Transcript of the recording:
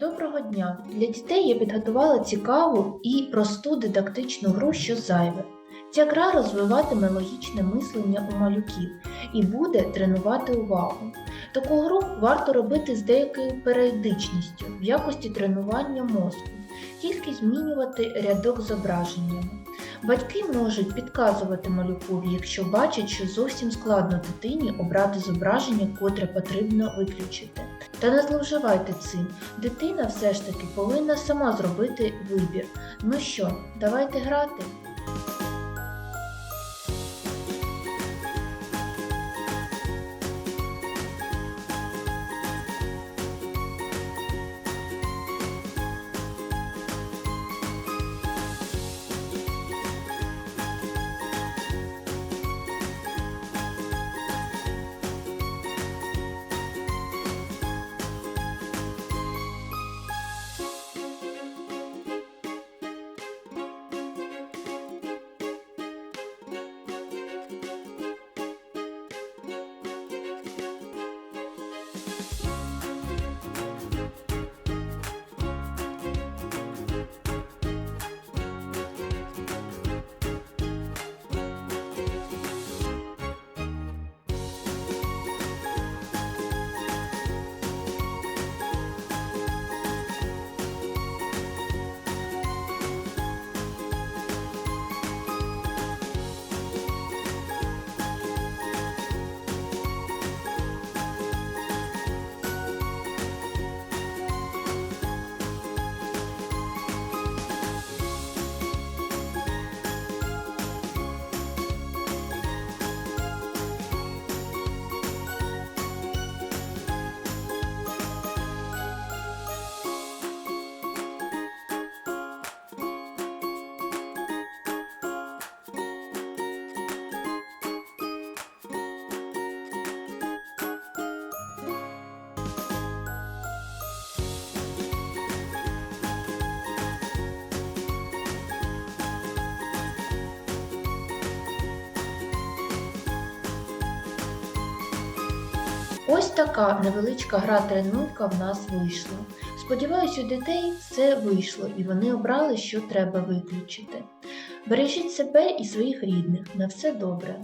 Доброго дня! Для дітей я підготувала цікаву і просту дидактичну гру що зайве. Ця гра розвиватиме логічне мислення у малюків і буде тренувати увагу. Таку гру варто робити з деякою періодичністю в якості тренування мозку, тільки змінювати рядок зображеннями. Батьки можуть підказувати малюкові, якщо бачать, що зовсім складно дитині обрати зображення, котре потрібно виключити. Та не зловживайте цим. Дитина все ж таки повинна сама зробити вибір. Ну що, давайте грати? Ось така невеличка гра тренувка в нас вийшла. Сподіваюсь, у дітей все вийшло і вони обрали, що треба виключити. Бережіть себе і своїх рідних. На все добре.